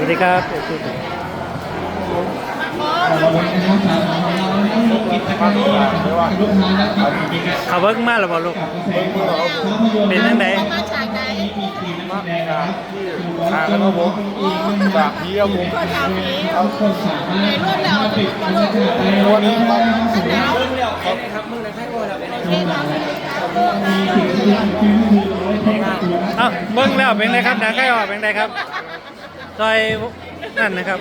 วัสดีครับเขาเบิ้งมาแล้วบ่ลูก เป็นยังไงมาจากไหนมาจากที่ทางแล้วผมจากพี่ครับผมก็ทำนี้ในร่วมแล้วก็ร่วมตันี้ครับหนาวเอ้าเบิ้งแล้วเป็นไงครับดังใกล้ออกเป็นไงครับ ซอยนั่นนะครับ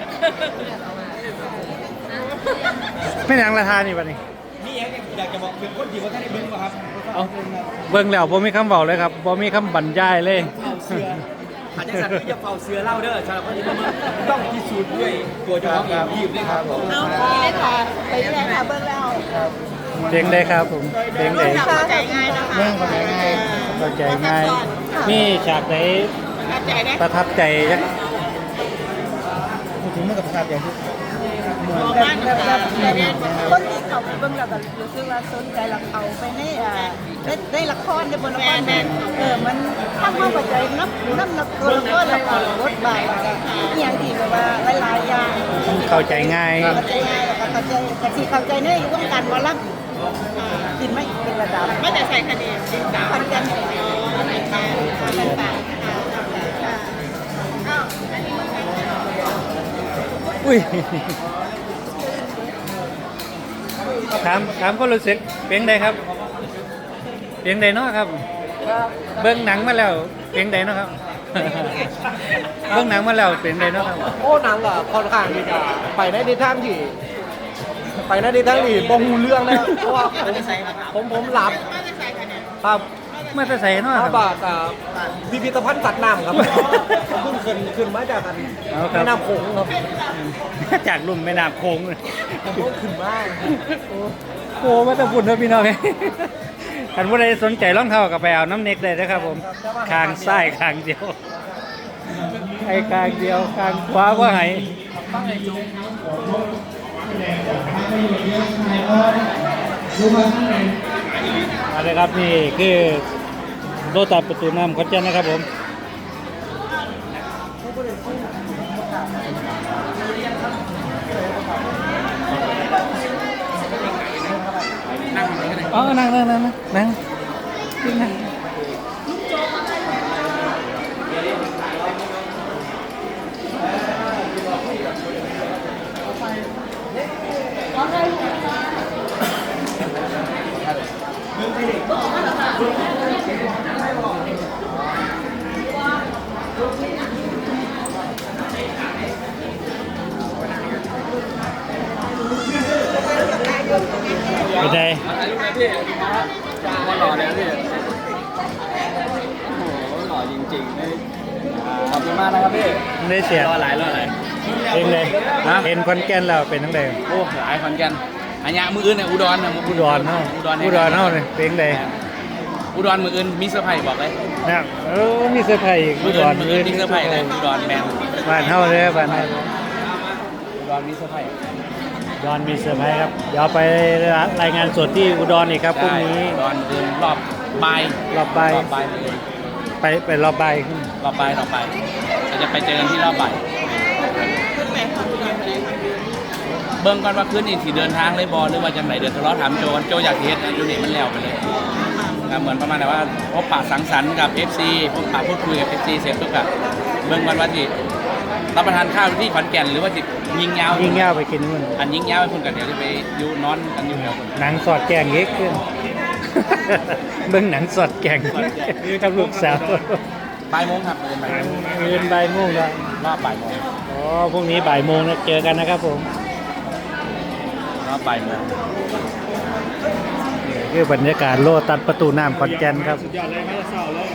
ไม่ยังราคานี่บัดนี้นี่เองอยากจะบอกเป็นคนที่ว่าท่านได้เบิ้งป่ะครับเอาเบิ้งแล้วผมมีคำบอกเลยครับผมมีคำบรรยายเลยเฝ้าเสืออาจจะสั่งที่จะเฝ้าเสือเล่าเด้อสำหรับคนที่มาเบิ้งต้องพิสูจน์ด้วยตัวเจ้าของเองรีบด้วยครับผมเอาที่ได้ค่ะไปที่ไหนค่ะเบิ้งแล้วเด้งได้ครับผมเด้งร่วได้มแล้วเข้าใจง่ายนะคะเรื่องของยังไงเข้าใจง่ายมีฉากไหนเข้าใจได้ประทับใจจั กับประชาชนที่บอกว่านะคะแต่เนี่ยคนที่เขาเบิ้งแล้วก็รู้สึกว่าสนใจละเขาไปในอ่าได้ได้ละครในบนละครแมนเออมันทำความเข้าใจนับนับนับตัวละครล้วก็บทบาทแล้วก็อย่างที่แบบว่าหลายๆอย่างเข้าใจง่ายเข้าใจง่ายแล้วก็เข้าใจกะทิเข้าใจในวงการหมอลำกินไหมเป็นระดับไม่แต่ใส่คดีคนกันคนต่างอุ้ ยถามถามก็รู้สึกเพียงใดครับเพียงใดเนาะครับ เบิ้งหนังมาแล้วเพียงใดเนาะครับ เบิ้งหนังมาแล้วเพียงใดเนาะครับ โอ้หนังอะค่อนข้างที่จะไปในทิศทางที่ไปในทิศทางที่บ่ฮู้เรื่องนะครับเพราะว่าผมผมผมหลับครับ มื่อจะใส่เนาะพคระรับบาทอ่าพิพิธภัณฑ์สัตว์น้ำครับ ผมเพิ่งขึ้นขึ้นมาจากกันเอาครับ แม่น้ำโขงครับจากลุ่มแม่น้ำโค้งเลยผมเพิ่งขึ้นมาโอ้มาแตะบุญนะพี่น้องเอ้ยท่านผู้ใดสนใจรองเท้ากับไปเอาน้ำเน็กได้นะครับผมคางซ้ายคางเดียวไอ้คางเดียวคางขวาว่าไงเอาเลยครับนี่คือ โลตัดประตูน้ำขอนแก่นนะครับผมอ๋อนั่งนั่งนั่งนั่งนั่งนั่งไป ไหนหล่อเลยพี่โอ้โหหล่อจริงๆเลยขอบคุณมากนะครับพี่ได้เสียรอหลายรอหลายเองเลยฮะเห็นคอนแก่นแล้วเป็นทั้งใดโอ้หลายขอนแก่นอันยะมืออื่นเนี่ยอุดรนะอุดรเนาะอุดรอุดรเนาะเลยเป็นใด อุดรมืออื่นมีเซอร์ไพรส์บอกเลยนะเออมีเสื้อร์ไผ่อีกมือุอดอื่นรมืออื่นมีเซอร์ไพรส์เลยอุดรแมนบ้านเฮาเลยบ้านเฮาอุดรมีเซอร์ไพรส์อุดรมีเซอร์ไพรส์ครับเดี๋ยวไปรายงานสดที่อุดรอีกครับพรุ่งนี้อุดรมืออื่นรอบบ่ายรอบบ่ายรอบบ่ายมืออื่นไปไปรอบบ่ายขึ้นรอบบ่ายรอบบ่ายเราจะไปเจอกันที่รอบบ่ายเบิ่งก่อนว่าคืนนี้สิเดินทางเลยบอหรือว่าจังไหนเดินทะเลาะถามโจโจอยากเฮ็ดอยู่นี่มันแล้วไปเลย ก็เหมือนประมาณแบบว่าพบปะสังสรรค์กับ FC พบปะพูดคุยกับ FC เสร็จทุกอะเบิ่งก่อนว่าสิรับประทานข้าวที่ขอนแก่นหรือว่าสิยิงยาวยิ่งยาวไปกินนู่นอันยิงยาวไปพุ่นกันเดี๋ยวจะไปอยู่นอนกันอยู่แถวพุ่นหนังสอดแกงเยกขึ้น เบิ่งหนังสอดแกงกับลูกสาวบ่ายโมงครับเป็นบ่ายโมงเรียนบ่ายโมงแล้วรอบบ่ายโมงอ๋อพรุ่งนี้บ่ายโมงนะเจอกันนะครับผมรอบบ่ายโมงนี่ คือบรรยากาศโลตัดประตูน้ำขอนแก่นครับสุดยอดเลยไม่เศร้าเลย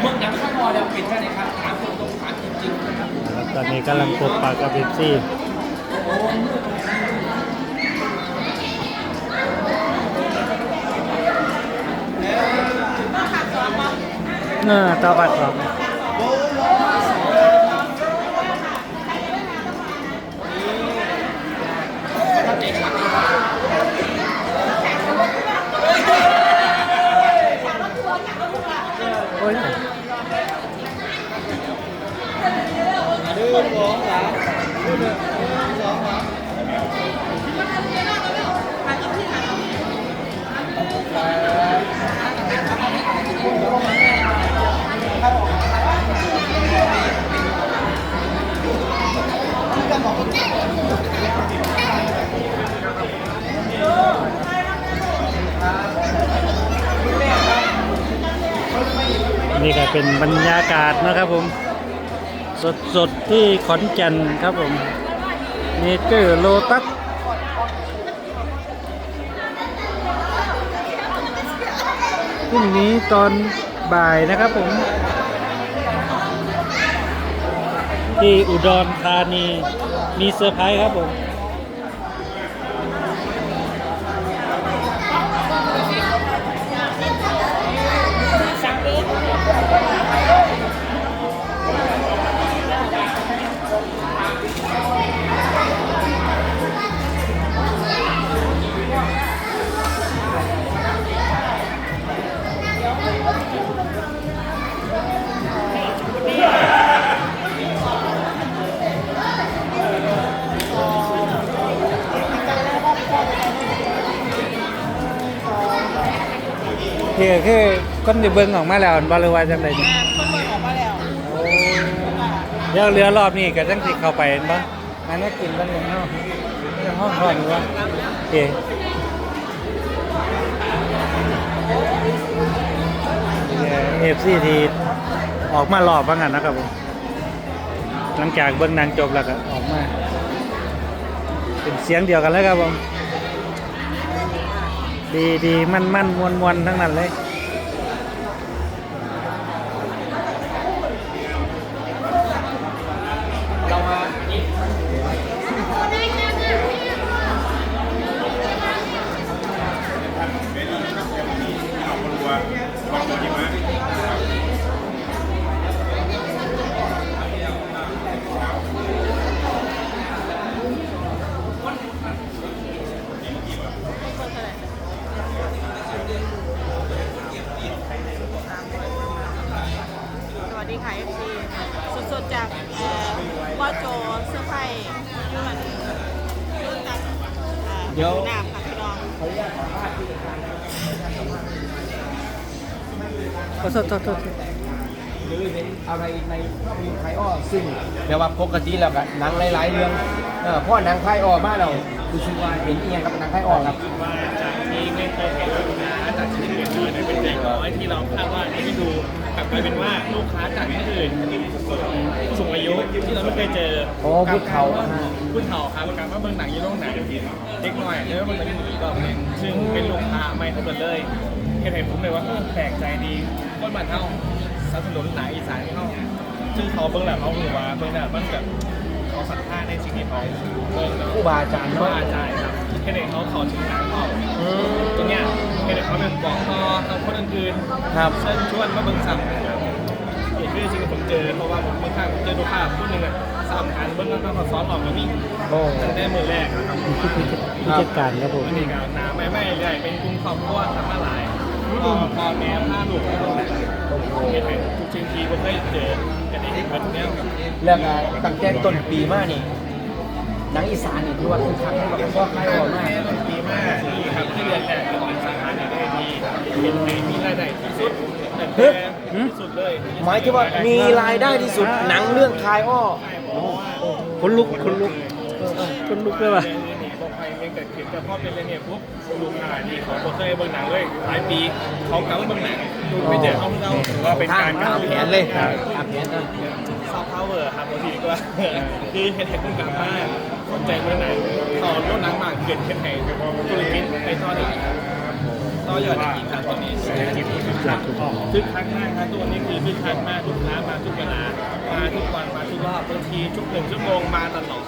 เมื่อนังข้างนอแล้วปิดแค่ไหนครับถามตรงๆถามจริงๆตอนนี้กำลังพบปากกับเบปซี่เออต่อบัตรสอง เป็นบรรยากาศนะครับผม สดสดที่ขอนแก่นครับผมเนเจอร์โลตัสพรุ่งนี้ตอนบ่ายนะครับผม ที่อุดรธานีมีเซอร์ไพรส์ครับผม คือคือคนที่เบิ่งออกมาแล้วบ่รู้ว่าจังไดนี่คนเบิ่งออกมาแล้วเดี๋ยวเรือรอบนี้ก็จังสิเข้าไปเห็นบ่อันนี้กินบ้านยังเฮาเรื่องห้องทอนว่าโอเคเอฟซีที่ออกมารอบว่างั้นนะครับผมหลังจากเบิ่งหนางจบแล้วก็ออกมา เป็นเสียงเดียวกันเลยครับผม ดีดีมั่นมั่นมวนมวนทั้งนั้นเลย โจเสื้อผ้ายูนยูนจากเอ่อเดี๋ยวน้ำค่ะพี่น้องขอโทษโทษโทษหรือเห็นอะไรในภาพยนตร์ไทยอ้อซึ่งเดี๋ยวว่าปกติแล้วก็หนังหลาย ๆ เรื่องเออเพราะหนังไทยอ้อมาเราคือชื่อว่าเห็นเอียงกับหนังไทยอ้อครับว่าจากที่ไม่เคยเห็นลูกค้าจากที่เห็นน้อยเนี่ยเป็นเด็กน้อยที่เราคาดว่าที่ดู กลับกลายเป็นว่าลูกค้าจากที่อื่นผู้สูงอายุที่เราไม่เคยเจอโอ้พูดเขาอะพูดเขาครับประการว่าเบิ่งหนังยี่โรงหนังเด็กหน้อยแล้วมันเป็นอีกรอบหนึงซึ่งเป็นลูกค้าไม่ทั้งหมดเลยเห็นเห็นผมเลยว่าเออแปลกใจดีคนบ้านเฮาสนับสนุนหนังอีสานเฮาซึ่งเขาเบิ่งแล้วเขาถือว่าเบิ่งแล้วมันแบบเขาศรัทธาในสิ่งที่เขาเบิ่งแล้วผู้บาอาจารย์ก็เนาะอาจารย์ครับ แค่เด็กเขาขอถึงหนังเขาอืม ตรงเนี้ยแค่เด็กเขาเป็นบอกต่อทางคนอื่นๆครับ เชิญชวนมาเบิ่งซ้ำนะครับนี่คือสิ่งที่ผมเจอเพราะว่าผมค่อนข้างเจอดูภาพพูดหนึ่งอะสามคันเบิ่งแล้วก็ซ้อมออกมานี่โอ้ ตั้งแต่มือแรกนะครับผู้จัดการครับผม วันนี้ก็หนาไม่ไม่เรื่อยเป็นกลุ่มครอบครัวทำมาหลายพ่อพ่อแม่พาลูกไปตรงไหนเห็นไหมทุกชิ้นทีผมเคยเจอกันเองแบบเนี้ยเรื่องอะตั้งแต่ต้นปีมานี่ หนังอีสานนี่ถือว่าคือคักให้กับพ่อไทยอ้อมากแม่ต้นปีมากนี่ครับที่เรียนแรกของสาขาเนี่ยได้ดีเห็นไหมมีรายได้ที่สุดแต่ที่สุดเลยหมายถึงว่ามีรายได้ที่สุดหนังเรื่องคายอ้อคนลุกคนลุกคนลุกเลยว่ะบอกใครไม่เกิดขึ้นแต่พอเป็นเรื่องนี้ปุ๊บลูกค้าที่เขาบ่เคยเบิ่งหนังเลยหลายปีเขากลับมาเบิ่งหนังดูไม่เจอเขาเราถือว่าเป็นการตามแผนเลยตามแผนนะซอฟต์พาวเวอร์ครับบางทีก็คือเห็นเห็นคุณกลับมา ใจเรื่องไหนต่อโน้นหนังมากเกิดขึ้นให้ธุรกิจในตอนนี้ต่อยอดอีกครับตอนนี้เศรษฐกิจคึกคักคึกคักมากครับตัวนี้คือคึกคักมากลูกค้ามาทุกเวลามาทุกวันมาทุกรอบบางทีทุกหนึ่งชั่วโมงมาตลอด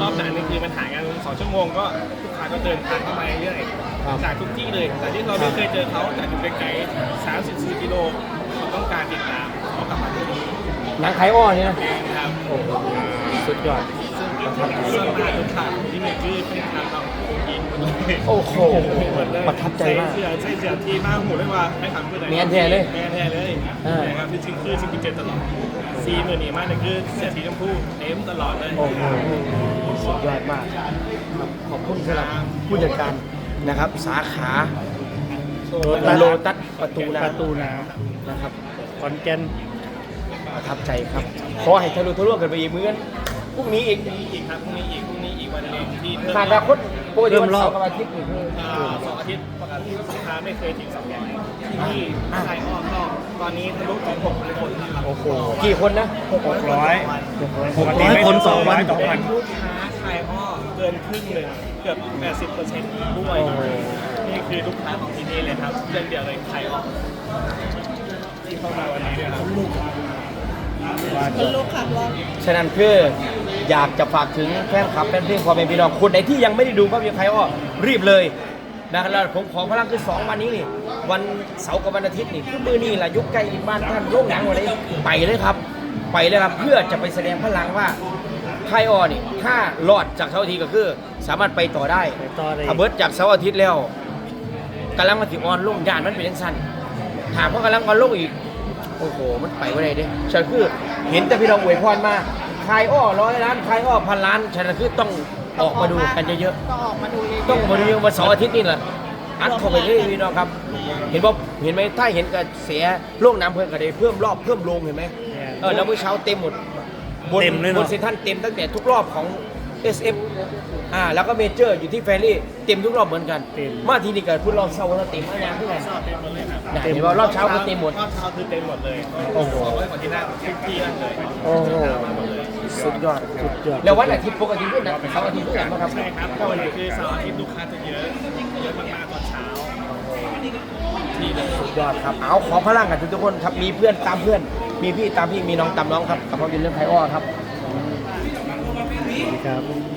รอบหนังนี่คือมันหายกันสองชั่วโมงก็ลูกค้าก็เดินทางเข้ามาเรื่อยๆจากทุกที่เลยแต่ที่เราไม่เคยเจอเขาจากอยู่ไกลๆสามสิบสี่กิโลเขาต้องการติดตามเขากลับมาที่นี่หนังคายอ้อนี่นะ ครับ สุดยอด ซึ่งซึ่งมาลูกค้าที่มีชื่อที่ทางเราอินหมดเลยโอ้โหหมดเลยประทับใจมากใส่เสื้อใส่เสื้อที่มากหูเลยว่าให้ถามเพื่อนไหนแมนแท้เลยแมนแท้เลยเออนะครับที่จริงคือสิ่งที่เจอตลอดซีมือหนีมากเลยคือเสื้อสีชมพูเต็มตลอดเลยโอ้โหสุดยอดมากครับขอบคุณสำหรับผู้จัดการนะครับ สาขาโลตัสประตูประน้ำตูน้นะครับำขอนแก่นประทับใจครับ ขอให้ทะลุทะลวงกันไปอีกเหมือน พรุ่งนี้อีกอีกครับพรุ่งนี้อีกพรุ่งนี้อีกวันหนึงที่เพิ่มมาดาคตปกติเริ่วัมนรอเสาบร์กับอาทิตย์นี่คือ อ่าสองอาทิตย์ปกติลูกค้าไม่เคยทิ้งสองร้อยที่นี่ไทยอ้อมก็ตอนนี้ทะลุถึงหกพันคนแล้วครับโอ้โห กี่คนนะหกร้อยหกร้อยคนต่อวันเป็นลูกค้าไทยอ้อเกินครึ่งหนึ่งเกือบแปดสิบเปอร์เซ็นต์ด้วยนี่คือลูกค้าของที่นี่เลยครับเรื่องเดียวเลยไทยอ้อที่เข้ามาวันนี้เนี่ยครับ คนลูกค่ะว่าฉะนั้นคืออยากจะฝากถึงแฟนคลับแฟนเพลงความเป็นพี่น้องคนไหนที่ยังไม่ได้ดูภาพยนตร์ไทยอ้อรีบเลยนะครับแล้วผมขอพลังคือสองวันนี้นี่วันเสาร์กับวันอาทิตย์นี่คือมือนี่แหละยุคใกล้บ้านท่านโรงหนังวันนี้ไปเลยครับ ไปเลยครับเพื่อจะไปแสดงพลังว่าไทยอ้อนี่ถ้ารอดจากเสาร์อาทิตย์ก็คือ สามารถไปต่อได้ไปต่อได้ถ้าเบิร์ดจากเสาร์อาทิตย์แล้วกำลังมาถึงออนลงยานมันเป็นยังสั้นถามว่ากำลังออนลงอีก โอ้โห มันไปไม่ได้เด้ฉันคือเห็นแต่พี่น้องอวยพรมาใครอ้อร้อยล้านใครอ้อพันล้านฉันคือต้องออกมาดูกันเยอะก็ออกมาดูเยอะๆต้องมาดูวันเสาร์อาทิตย์นี่แหละอัดเข้าไปเลยพี่น้องครับ เห็นบ่เห็นไหมถ้าเห็นกระแสโล่งน้ำเพิ่มกระเดเพิ่มรอบเพิ่มลงเห็นไหม เออแล้วเมื่อเช้าเต็มหมดบนเต็มเลยเนบอะ นเซนทรันเต็มตั้งแต่ทุกรอบของ SF อ่าแล้วก็เมเจอร์อยู่ที่แฟรี่เต็มทุกรอบเหมือนกัน เต็ม มาทีนี้เกิดพูดรอบเช้าก็เต็มมากอย่างที่ไหนชอบเต็มหมดเลยครับนะเห็นว่ารอบเช้าก็เต็มหมด รอบเช้าคือเต็มหมดเลยโอ้โหสองร้อยกว่าที่นั่งทุกที่นั่งเลยโอ้โหสุดยอดสุดยอดแล้ววันอาทิตย์ปกติด้วยนะเสาร์อาทิตย์ด้วยนะครับ ใช่ครับก็วันนี้คือเสาร์อาทิตย์ลูกค้าจะเยอะเยอะมากๆตอนเช้าที่เลยสุดยอดครับเอาขอพลังกันทุกๆคนครับมีเพื่อนตามเพื่อน มีพี่ตามพี่มีน้องตามน้องครับกับภาพยนตร์เรื่องไทยอ้อครับ ครับ